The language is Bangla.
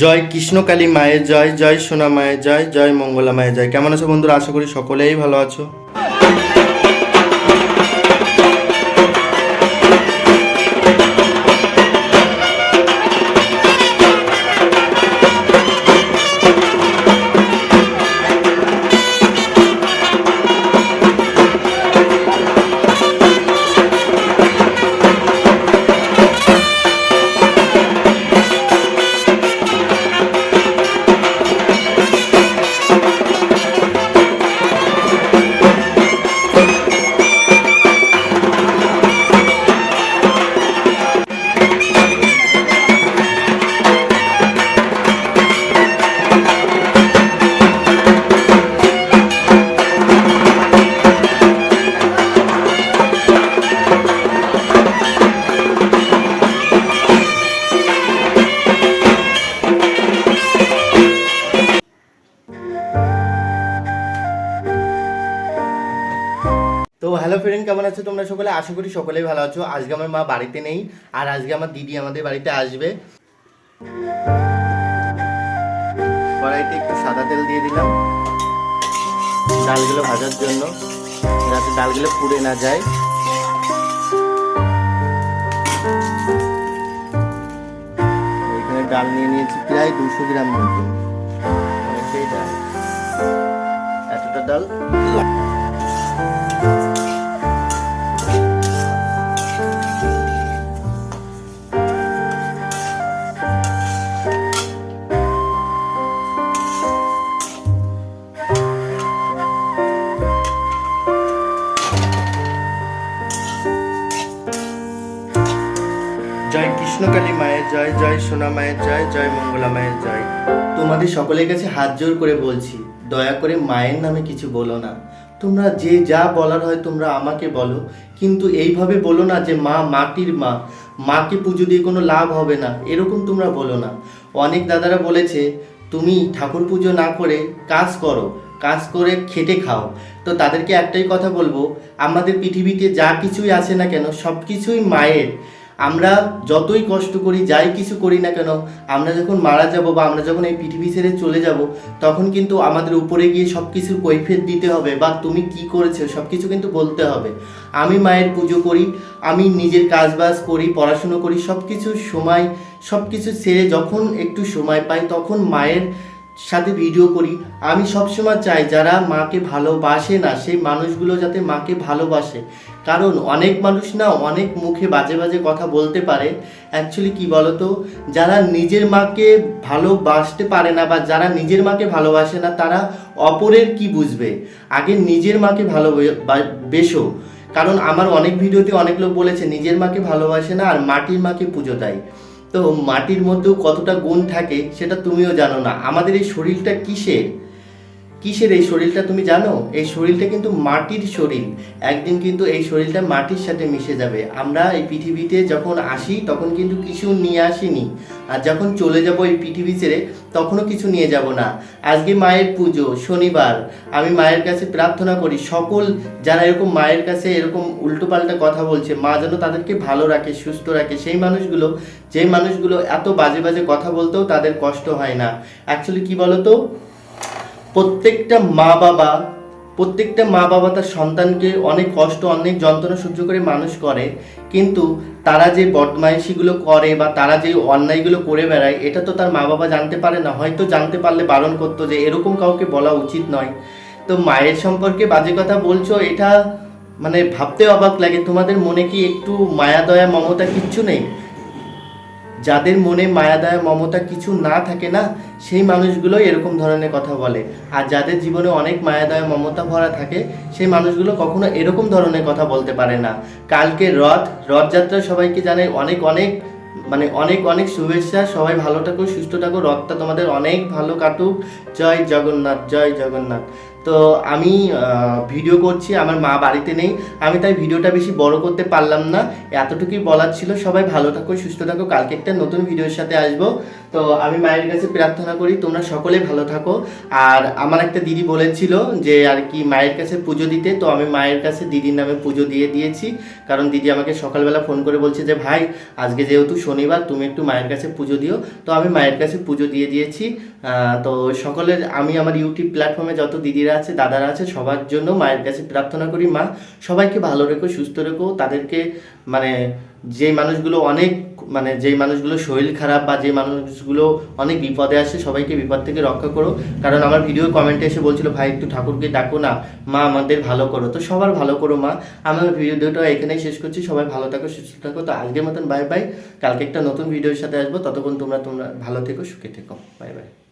জয় কৃষ্ণকালী মায়ের জয় জয় সোনা মায়ের জয় জয় মঙ্গলা মায়ের জয়। কেমন আছো বন্ধুরা? আশা করি সকলেই ভালো আছো। তো হ্যালো ফ্রেন্ড কেমন আছো তোমরা সকলে? আশা করি সকলেই ভালো আছো। আজকে আমার মা বাড়িতে নেই, আর আজকে আমার দিদি আমাদের বাড়িতে আসবে। কড়াইতে একটু সাদা তেল দিয়ে দিলাম। ডালগুলো ভাজার জন্য। যাতে ডালগুলো পুড়ে না যায়। এখানে ডাল নিয়ে নিয়েছি প্রায় দুশো গ্রাম মতো। এতটা ডাল। কৃষ্ণকালী মায়ের জয় জয় সোনা মায়ের জয় জয় মঙ্গলা মায়ের জয়। তোমাদের সকলের কাছে হাত জোর করে বলছি, দয়া করে মায়ের নামে কিছু বলো না। তোমরা যে যা বলার হয় তোমরা আমাকে বলো, কিন্তু এইভাবে বলো না যে মা মাটির মা, মাকে পুজো দিয়ে কোনো লাভ হবে না, এরকম তোমরা বলো না। অনেক দাদারা বলেছে, তুমি ঠাকুর পুজো না করে কাজ করো, কাজ করে খেটে খাও। তো তাদেরকে একটাই কথা বলব, আমাদের পৃথিবীতে যা কিছুই আছে না কেন সব কিছুই মায়ের। আমরা যতই কষ্ট করি, যাই কিছু করি না কেন, আমরা যখন মারা যাব বা আমরা যখন এই পৃথিবী ছেড়ে চলে যাব, তখন কিন্তু আমাদের উপরে গিয়ে সব কিছুর কৈফিয়ত দিতে হবে বা তুমি কি করেছ সব কিছু কিন্তু বলতে হবে। আমি মায়ের পুজো করি, আমি নিজের কাজবাজ করি, পড়াশুনো করি সব কিছু সময় সব কিছু সেরে যখন একটু সময় পাই, তখন মায়ের সাথে ভিডিও করি। আমি সবসময় চাই যারা মাকে ভালোবাসে না, সেই মানুষগুলো যাতে মাকে ভালোবাসে। কারণ অনেক মানুষ না অনেক মুখে বাজে বাজে কথা বলতে পারে। অ্যাকচুয়ালি কি বলতো? যারা নিজের মাকে ভালোবাসতে পারে না বা যারা নিজের মাকে ভালোবাসে না, তারা অপরের কি বুঝবে? আগে নিজের মাকে ভালো ভালোবেসো। কারণ আমার অনেক ভিডিওতে অনেক লোক বলেছে, নিজের মাকে ভালোবাসে না আর মাটির মাকে পুজো দেয়। তো মাটির মধ্যেও কতটা গুণ থাকে সেটা তুমিও জানো না। আমাদের এই শরীরটা কিসের? কিসের এই শরীরটা তুমি জানো? এই শরীরটা কিন্তু মাটির শরীর। একদিন কিন্তু এই শরীরটা মাটির সাথে মিশে যাবে। আমরা এই পৃথিবীতে যখন আসি, তখন কিন্তু কিছু নিয়ে আসিনি। আর যখন চলে যাব এই পৃথিবী ছেড়ে, তখনও কিছু নিয়ে যাব না। আজকে মায়ের পুজো, শনিবার। আমি মায়ের কাছে প্রার্থনা করি, সকল যারা এরকম মায়ের কাছে এরকম উল্টোপাল্টা কথা বলছে, মা যেন তাদেরকে ভালো রাখে, সুস্থ রাখে। সেই মানুষগুলো যে মানুষগুলো এত বাজে বাজে কথা বলতেও তাদের কষ্ট হয় না। অ্যাকচুয়ালি কি বলতো? প্রত্যেকটা মা বাবা, প্রত্যেকটা মা বাবা তার সন্তানকে অনেক কষ্ট, অনেক যন্ত্রণা সহ্য করে মানুষ করে, কিন্তু তারা যে বদমাইশিগুলো করে বা তারা যে অন্যায়গুলো করে বেড়ায়, এটা তো তার মা বাবা জানতে পারে না। হয়তো জানতে পারলে বারণ করতো যে এরকম কাউকে বলা উচিত নয়। তো মায়ের সম্পর্কে বাজে কথা বলছো, এটা মানে ভাবতে অবাক লাগে। তোমাদের মনে কি একটু মায়া, দয়া, মমতা কিচ্ছু নেই? যাদের মনে মায়া দয়া মমতা কিছু না থাকে না, সেই মানুষগুলো এরকম ধরনের কথা বলে। আর যাদের জীবনে অনেক মায়া দয়া মমতা ভরা থাকে, সেই মানুষগুলো কখনো এরকম ধরনের কথা বলতে পারে না। কালকে রথ, রথযাত্রা সবাইকে জানে অনেক অনেক মানে অনেক অনেক শুভেচ্ছা। সবাই ভালো থাকো, সুস্থ থাকো। রথটা তোমাদের অনেক ভালো কাটুক। জয় জগন্নাথ জয় জগন্নাথ। তো আমি ভিডিও করছি, আমার মা বাড়িতে নেই, আমি তাই ভিডিওটা বেশি বড় করতে পারলাম না। এতটুকুই বলার ছিল, সবাই ভালো থাকো, সুস্থ থাকো, কালকে একটা নতুন ভিডিওর সাথে আসব। তো আমি মায়ের কাছে প্রার্থনা করি, তোমরা সকলে ভালো থাকো। আর আমার একটা দিদি বলেছিল যে, আর কি, মায়ের কাছে পুজো দিতে, তো আমি মায়ের কাছে দিদির নামে পুজো দিয়ে দিয়েছি। কারণ দিদি আমাকে সকালবেলা ফোন করে বলছে যে, ভাই, আজকে যেহেতু শনিবার, তুমি একটু মায়ের কাছে পুজো দিও। তো আমি মায়ের কাছে পুজো দিয়ে দিয়েছি। তো সকলের, আমি আমার ইউটিউব প্ল্যাটফর্মে যত দিদিরা আছে, দাদারা আছে, সবার জন্য মায়ের কাছে প্রার্থনা করি, মা, সবাইকে ভালো রেখো, সুস্থ রেখো, তাদেরকে মানে যে মানুষগুলো অনেক মানে যেই মানুষগুলো শরীর খারাপ বা যে মানুষগুলো অনেক বিপদে আসে, সবাইকে বিপদ থেকে রক্ষা করো। কারণ আমার ভিডিও কমেন্টে এসে বলছিল, ভাই, একটু ঠাকুরকে ডাকো না, মা আমাদের ভালো করো। তো সবার ভালো করো, মা। আমার ভিডিওটা এখানেই শেষ করছি, সবাই ভালো থাকো, সুস্থ থাকো। তো আজকের মতন বাই বাই কালকে একটা নতুন ভিডিওর সাথে আসব। ততক্ষণ তোমরা তোমরা ভালো থেকো, সুখে থেকো। Bye bye